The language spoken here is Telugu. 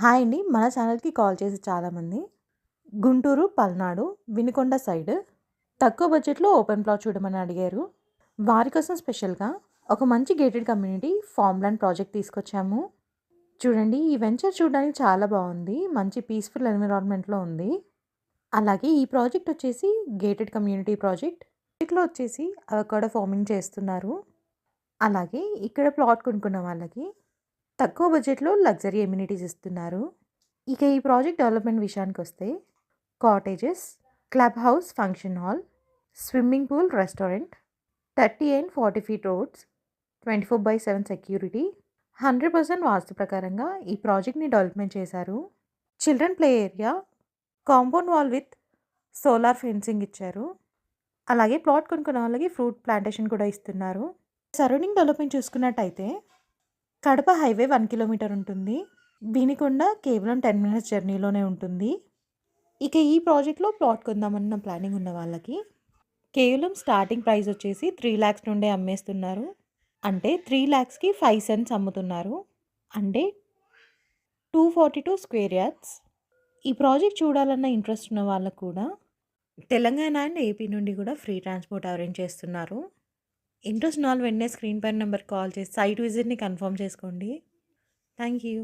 హాయ్ అండి. మన ఛానల్కి కాల్ చేసి చాలామంది. గుంటూరు పల్నాడు వినుకొండ సైడ్ తక్కువ బడ్జెట్లో ఓపెన్ ప్లాట్ చూడమని అడిగారు. వారి కోసం స్పెషల్గా ఒక మంచి gated community farm land project తీసుకొచ్చాము. చూడండి ఈ వెంచర్ చూడడానికి చాలా బాగుంది. మంచి పీస్ఫుల్ ఎన్విరాన్మెంట్లో ఉంది. అలాగే ఈ ప్రాజెక్ట్ వచ్చేసి గేటెడ్ కమ్యూనిటీ ప్రాజెక్ట్. వీటిలో వచ్చేసి అవకాడో ఫార్మింగ్ చేస్తున్నారు. అలాగే ఇక్కడ ప్లాట్ కొనుక్కున్న వాళ్ళకి తక్కువ బడ్జెట్లో లగ్జరీ ఎమ్యూనిటీస్ ఇస్తున్నారు. ఇక ఈ ప్రాజెక్ట్ డెవలప్మెంట్ విషయానికి వస్తే cottages club house function hall swimming pool restaurant thirty and forty feet roads twenty four by seven security hundred percent వాస్తు ప్రకారంగా ఈ ప్రాజెక్ట్ని డెవలప్మెంట్ చేశారు. Children play area compound wall with solar fencing ఇచ్చారు. అలాగే ప్లాట్ కొనుక్కున్న వాళ్ళకి ఫ్రూట్ ప్లాంటేషన్ కూడా ఇస్తున్నారు. సరౌండింగ్ డెవలప్మెంట్ చూసుకున్నట్టయితే కడప హైవే వన్ కిలోమీటర్ ఉంటుంది. బీనికొండ కేవలం టెన్ మినిట్స్ జర్నీలోనే ఉంటుంది. ఇక ఈ ప్రాజెక్ట్లో ప్లాట్ కొందామన్న ప్లానింగ్ ఉన్న వాళ్ళకి కేవలం స్టార్టింగ్ ప్రైస్ వచ్చేసి త్రీ ల్యాక్స్ నుండే అమ్మేస్తున్నారు. అంటే త్రీ ల్యాక్స్కి ఫైవ్ సెంట్స్ అమ్ముతున్నారు. అంటే two forty two square yards. ఈ ప్రాజెక్ట్ చూడాలన్న ఇంట్రెస్ట్ ఉన్న వాళ్ళకు కూడా తెలంగాణ అండ్ ఏపీ నుండి కూడా ఫ్రీ ట్రాన్స్పోర్ట్ అరేంజ్ చేస్తున్నారు. ఇంట్రెస్ట్ నాలుగు వెంటనే స్క్రీన్ పైన నెంబర్ కాల్ చేసి సైట్ విజిట్ని కన్ఫర్మ్ చేసుకోండి. Thank you.